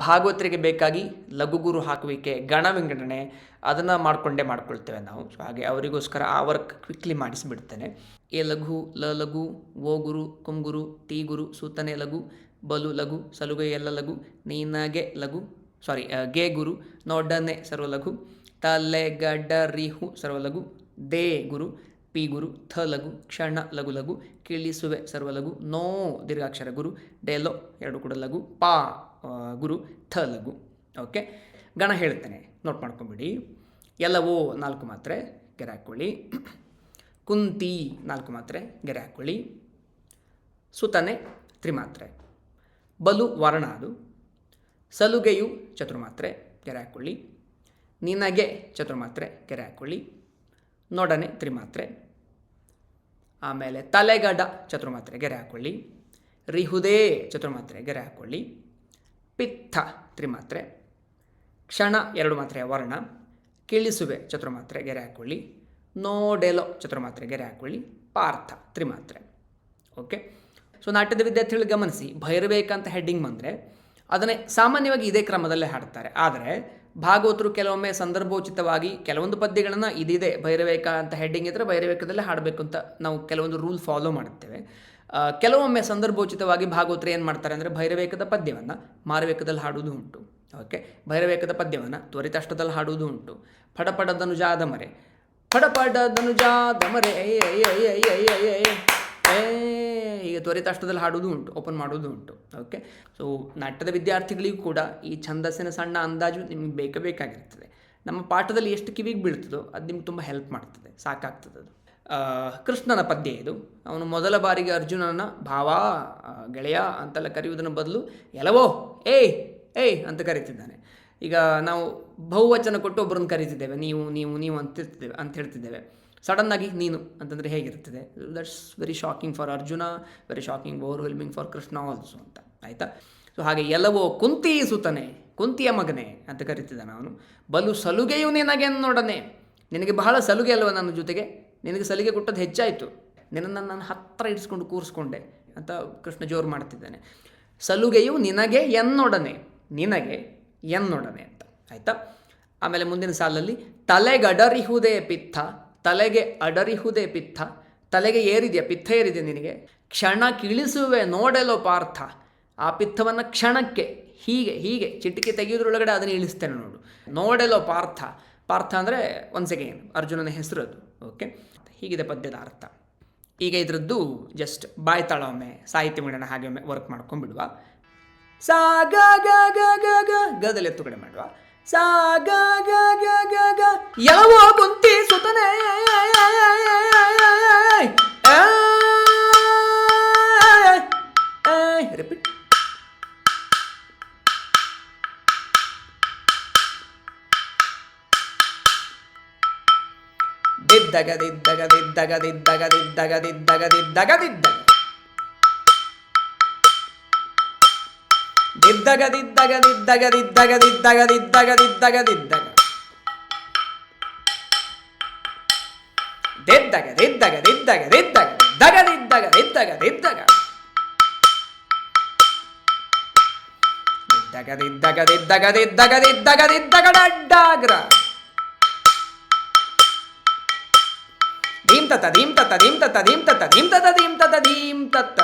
ಭಾಗವತರಿಗೆ ಬೇಕಾಗಿ ಲಘುಗುರು ಹಾಕುವಿಕೆ, ಗಣ ವಿಂಗಡಣೆ ಅದನ್ನು ಮಾಡಿಕೊಂಡೇ ಮಾಡ್ಕೊಳ್ತೇವೆ ನಾವು. ಸೊ ಹಾಗೆ ಅವರಿಗೋಸ್ಕರ ಆ ವರ್ಕ್ ಕ್ವಿಕ್ಲಿ ಮಾಡಿಸಿಬಿಡ್ತೇನೆ. ಎ ಲಘು, ಲ ಲಘು, ಓ ಗುರು ಕುಂಗುರು ಟಿ ಗುರು, ಸೂತನೆ ಲಘು, ಬಲು ಲಘು, ಸಲುಗೆ ಎಲ್ಲ ಲಘು, ನೀನಗೆ ಲಘು ಸಾರಿ ಗೆ ಗುರು, ನೋಡನೆ ಸರ್ವಲಘು ತಲೆ ಗಡ್ಡ ರಿಹು ಸರ್ವಲಘು ದೇ ಗುರು ಪಿ ಗುರು, ಥ ಲಘು, ಕ್ಷಣ ಲಘು ಲಘು ಕೀಳಿಸುವೆ ಸರ್ವಲಘು ನೋ ದೀರ್ಘಾಕ್ಷರ ಗುರು ಡೆಲೋ ಎರಡು ಕೂಡ ಲಘು, ಪಾ ಗುರು, ಥ ಲಘು. ಓಕೆ ಗಣ ಹೇಳ್ತೇನೆ ನೋಟ್ ಮಾಡ್ಕೊಂಬಿಡಿ. ಎಲ್ಲವೋ ನಾಲ್ಕು ಮಾತ್ರೆ, ಗೆರೆ ಹಾಕ್ಕೊಳ್ಳಿ. ಕುಂತಿ, ನಾಲ್ಕು ಮಾತ್ರೆ, ಗೆರೆ ಹಾಕ್ಕೊಳ್ಳಿ. ಸುತನೆ, ತ್ರಿಮಾತ್ರೆ. ಬಲು ವರ್ಣ ಅದು ಸಲುಗೆಯು, ಚತುರ್ಮಾತ್ರೆ, ಗೆರೆ ಹಾಕ್ಕೊಳ್ಳಿ. ನಿನಗೆ, ಚತುರ್ಮಾತ್ರೆ, ಗೆರೆ ಹಾಕ್ಕೊಳ್ಳಿ. ನೋಡನೆ, ತ್ರಿಮಾತ್ರೆ. ಆಮೇಲೆ ತಲೆಗಡ ಚತುರ್ಮಾತ್ರೆ ಗೆರೆ ಹಾಕ್ಕೊಳ್ಳಿ ರಿಹುದೇ ಚತುರ್ಮಾತ್ರೆ ಗೆರೆ ಹಾಕ್ಕೊಳ್ಳಿ ಪಿತ್ತ ತ್ರಿಮಾತ್ರೆ. ಕ್ಷಣ ಎರಡು ಮಾತ್ರೆಯ ವರ್ಣ. ಕಿಳಿಸುವೆ ಚತುರ್ಮಾತ್ರೆ ಗೆರೆ ಹಾಕ್ಕೊಳ್ಳಿ ನೋಡೆಲೋ ಚತುರ್ಮಾತ್ರೆ ಗೆರೆ ಹಾಕ್ಕೊಳ್ಳಿ ಪಾರ್ಥ ತ್ರಿಮಾತ್ರೆ. ಓಕೆ ಸೊ ನಾಟ್ಯದ ವಿದ್ಯಾರ್ಥಿಗಳು ಗಮನಿಸಿ ಭೈರಬೇಕಂತ ಹೆಡ್ಡಿಂಗ್ ಬಂದರೆ, ಅದನ್ನೇ ಸಾಮಾನ್ಯವಾಗಿ ಇದೇ ಕ್ರಮದಲ್ಲೇ ಹಾಡ್ತಾರೆ. ಆದರೆ ಭಾಗವತರು ಕೆಲವೊಮ್ಮೆ ಸಂದರ್ಭೋಚಿತವಾಗಿ ಕೆಲವೊಂದು ಪದ್ಯಗಳನ್ನು ಇದಿದೆ ಭೈರವೇಕ ಅಂತ ಹೆಡ್ಡಿಂಗ್ ಇದ್ದರೆ ಭೈರವೇಕದಲ್ಲೇ ಹಾಡಬೇಕು ಅಂತ ನಾವು ಕೆಲವೊಂದು ರೂಲ್ ಫಾಲೋ ಮಾಡುತ್ತೇವೆ ಕೆಲವೊಮ್ಮೆ ಸಂದರ್ಭೋಚಿತವಾಗಿ ಭಾಗವತರು ಏನು ಮಾಡ್ತಾರೆ ಅಂದರೆ ಭೈರವೇಕದ ಪದ್ಯವನ್ನು ಮಾರವೇಕದಲ್ಲಿ ಹಾಡುವುದು ಉಂಟು ಓಕೆ ಭೈರವೇಕದ ಪದ್ಯವನ್ನು ತ್ವರಿತಷ್ಟದಲ್ಲಿ ಹಾಡುವುದು ಉಂಟು ಫಡಪಡದನುಜಾದ ಮರೆ ಫಡಪಡದನುಜಾದ ಮರೆ ಏ ಈಗ ತ್ವರಿತಾಷ್ಟದಲ್ಲಿ ಹಾಡುವುದು ಉಂಟು ಓಪನ್ ಮಾಡೋದು ಉಂಟು. ಓಕೆ ಸೊ ನಾಟ್ಯದ ವಿದ್ಯಾರ್ಥಿಗಳಿಗೂ ಕೂಡ ಈ ಛಂದಸ್ಸಿನ ಸಣ್ಣ ಅಂದಾಜು ನಿಮಗೆ ಬೇಕೇ ಬೇಕಾಗಿರ್ತದೆ. ನಮ್ಮ ಪಾಠದಲ್ಲಿ ಎಷ್ಟು ಕಿವಿಗೆ ಬೀಳ್ತದೋ ಅದು ನಿಮ್ಗೆ ತುಂಬ ಹೆಲ್ಪ್ ಮಾಡ್ತದೆ, ಸಾಕಾಗ್ತದೆ ಅದು. ಕೃಷ್ಣನ ಪದ್ಯ ಇದು. ಅವನು ಮೊದಲ ಬಾರಿಗೆ ಅರ್ಜುನನ, ಭಾವ ಗೆಳೆಯ ಅಂತೆಲ್ಲ ಕರೆಯುವುದನ್ನು ಬದಲು ಎಲವೋ ಏಯ್ ಏಯ್ ಅಂತ ಕರೀತಿದ್ದಾನೆ. ಈಗ ನಾವು ಬಹುವಚನ ಕೊಟ್ಟು ಒಬ್ಬರನ್ನು ಕರೀತಿದ್ದೇವೆ, ನೀವು ನೀವು ನೀವು ಅಂತಿರ್ತಿದ್ದೇವೆ, ಅಂತ ಹೇಳ್ತಿದ್ದೇವೆ. ಸಡನ್ನಾಗಿ ನೀನು ಅಂತಂದರೆ ಹೇಗಿರ್ತದೆ that's very shocking for Arjuna very shocking overwhelming for Krishna also ಅಂತ. ಆಯಿತಾ? ಸೊ ಹಾಗೆ ಎಲ್ಲವೋ ಕುಂತಿ ಸುತನೆ, ಕುಂತಿಯ ಮಗನೇ ಅಂತ ಕರಿತಿದ್ದಾನೆ ಅವನು. ಬಲು ಸಲುಗೆಯು ನಿನಗೆ ನೋಡನೆ. ನಿನಗೆ ಬಹಳ ಸಲುಗೆ ಅಲ್ವ ನನ್ನ ಜೊತೆಗೆ? ನಿನಗೆ ಸಲುಗೆ ಕೊಟ್ಟದ್ದು ಹೆಚ್ಚಾಯಿತು. ನಿನ್ನನ್ನು ನಾನು ಹತ್ತಿರ ಇಡಿಸ್ಕೊಂಡು ಕೂರಿಸ್ಕೊಂಡೆ ಅಂತ ಕೃಷ್ಣ ಜೋರು ಮಾಡ್ತಿದ್ದಾನೆ. ಸಲುಗೆಯು ನಿನಗೆ ಎನ್ನೊಡನೆ ನಿನಗೆ ಎನ್ನೊಡನೆ ಅಂತ. ಆಯಿತಾ? ಆಮೇಲೆ ಮುಂದಿನ ಸಾಲಲ್ಲಿ ತಲೆಗಡರಿಹುದೇ ಪಿತ್ತ. ತಲೆಗೆ ಅಡರಿಹುದೇ ಪಿತ್ತ, ತಲೆಗೆ ಏರಿದೆಯಾ ಪಿತ್ತ ಏರಿದೆ ನಿನಗೆ. ಕ್ಷಣ ಕಿಳಿಸುವೆ ನೋಡಲೋ ಪಾರ್ಥ, ಆ ಪಿತ್ತವನ್ನು ಕ್ಷಣಕ್ಕೆ, ಹೀಗೆ ಹೀಗೆ, ಚಿಟಿಕೆ ತೆಗೆಯೋದ್ರೊಳಗಡೆ ಅದನ್ನು ಇಳಿಸ್ತೇನೆ ನೋಡು. ನೋಡಲೋ ಪಾರ್ಥ ಪಾರ್ಥ ಅಂದರೆ ಒನ್ಸ್ ಅಗೇನ್ ಅರ್ಜುನನ ಹೆಸರು ಅದು ಓಕೆ ಹೀಗಿದೆ ಪದ್ಯದ ಅರ್ಥ. ಈಗ ಇದರದ್ದು ಜಸ್ಟ್ ಬಾಯ್ ತಾಳ ಒಮ್ಮೆ, ಸಾಹಿತ್ಯ ಮೇಡನ ಹಾಗೆ ಒಮ್ಮೆ ವರ್ಕ್ ಮಾಡ್ಕೊಂಡ್ಬಿಡುವ. ಸಾ, ಗ ಗದಲ್ಲಿ ಮಾಡುವ. సా గ గ గ గ గ ఎలవో గొంతి సుతనే రిపీట్ దిద్దగ దిద్దగ దిద్దగ దిద్దగ దిద్దగ దిద్దగ దిద్దగ ದಿದ್ದಗ ದಿದ್ದಗ ದಿದ್ದಗ ದಿದ್ದಗ ದಿದ್ದಗ ದಿದ್ದಗ ದಿದ್ದಗ ದಿದ್ದಗ ದಿದ್ದಗ ದಿದ್ದಗ ದಿದ್ದಗ ದಿದ್ದಗ ದಿದ್ದಗ ಡಡ್ಡಾಗ್ರ ಧೀಂ ತತ್ತ ಧೀಂ ತತ್ತ ಧೀಂ ತತ್ತ ಧೀಂ ತತ್ತ ಧೀಂ ತತ್ತ ಧೀಂ ತತ್ತ ಧೀಂ ತತ್ತ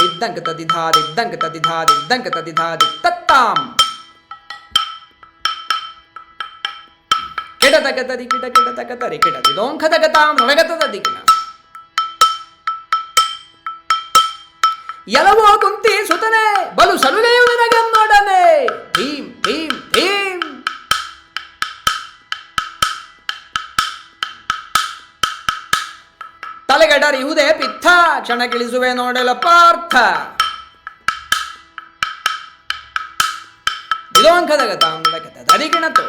ದಿದ್ದಂಕ ತದಿಧಾ ದಿದ್ದಂಕ ತದಿಧಾ ದಿದ್ದಂಕ ತದಿಧಾ ದಿತ್ತತ್ತಾಂ ಕೆಡತಕ ತದಿ ಕಿಡ ಕೆಡತಕ ತರಿ ಕಿಡ ದಿದೋಂಖದಕ ತಾಂ ನೊಳಗತ ತದಿಗಿನ ಎಲವೋ ಕುಂತಿ ಸುತನೆ, ಬಲು ಸಲುಗೆಯು ನಿನಗೆನ್ನೊಡನೆ ಎಡರಿಯುವುದೇ ಪಿತ್ತ ಕ್ಷಣಗಿಳಿಸುವೆ ನೋಡಲ ಪಾರ್ಥ. ವಿಲೋಂಕದ ಗತಾಂಗದ ದರಿಗಿಣತು